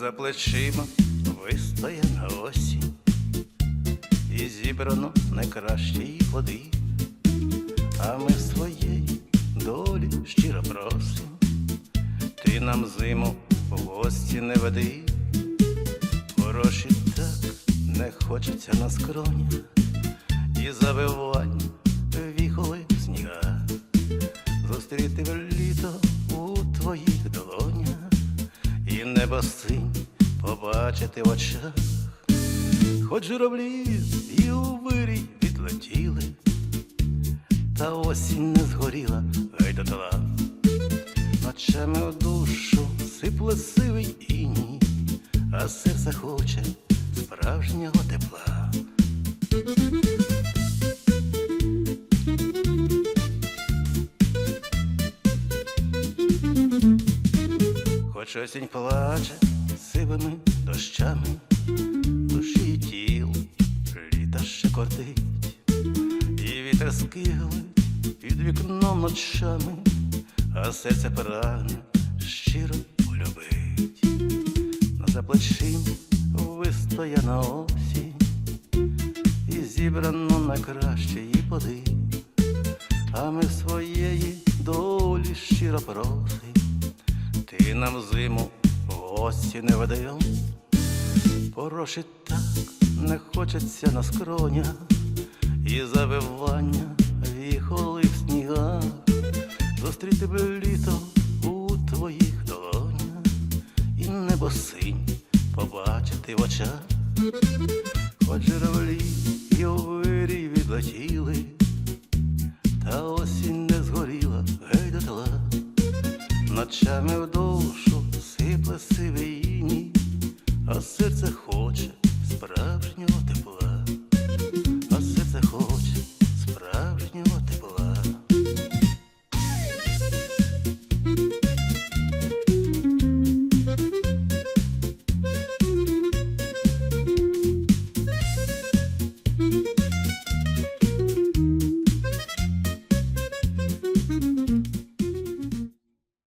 За плечима вистояна осінь, і зібрано найкращі плоди, а ми своєї долі щиро просим, ти нам зиму в гості не веди, хороші так не хочеться на скроні, і завивань віхоли сніга, зустріти в літо у твоїх долонях. І небо синь побачити в очах, хоч журавлі і у вирій відлетіли, та осінь не згоріла, а серце хоче справжнього тепла. Хоч осінь плаче сивими дощами, душі і тіл літа ще кортить, і вітер скиглить під вікном ночами, а серце прагне щиро полюбить. На заплечим вистояна осінь, і зібрано на кращої поди, а ми своєї долі щиро просим. Ти нам зиму в гості не ведем, Пороші так не хочеться на скронях, і завивання віхоли в снігах, зустріти би літо у твоїх долонях, і небо синь побачити в очах, хоч журавлі й овирі відлетіли, та осінь не згоріла, гей до тела, ночами в душу сипле сивині, а серце хоче справжнього.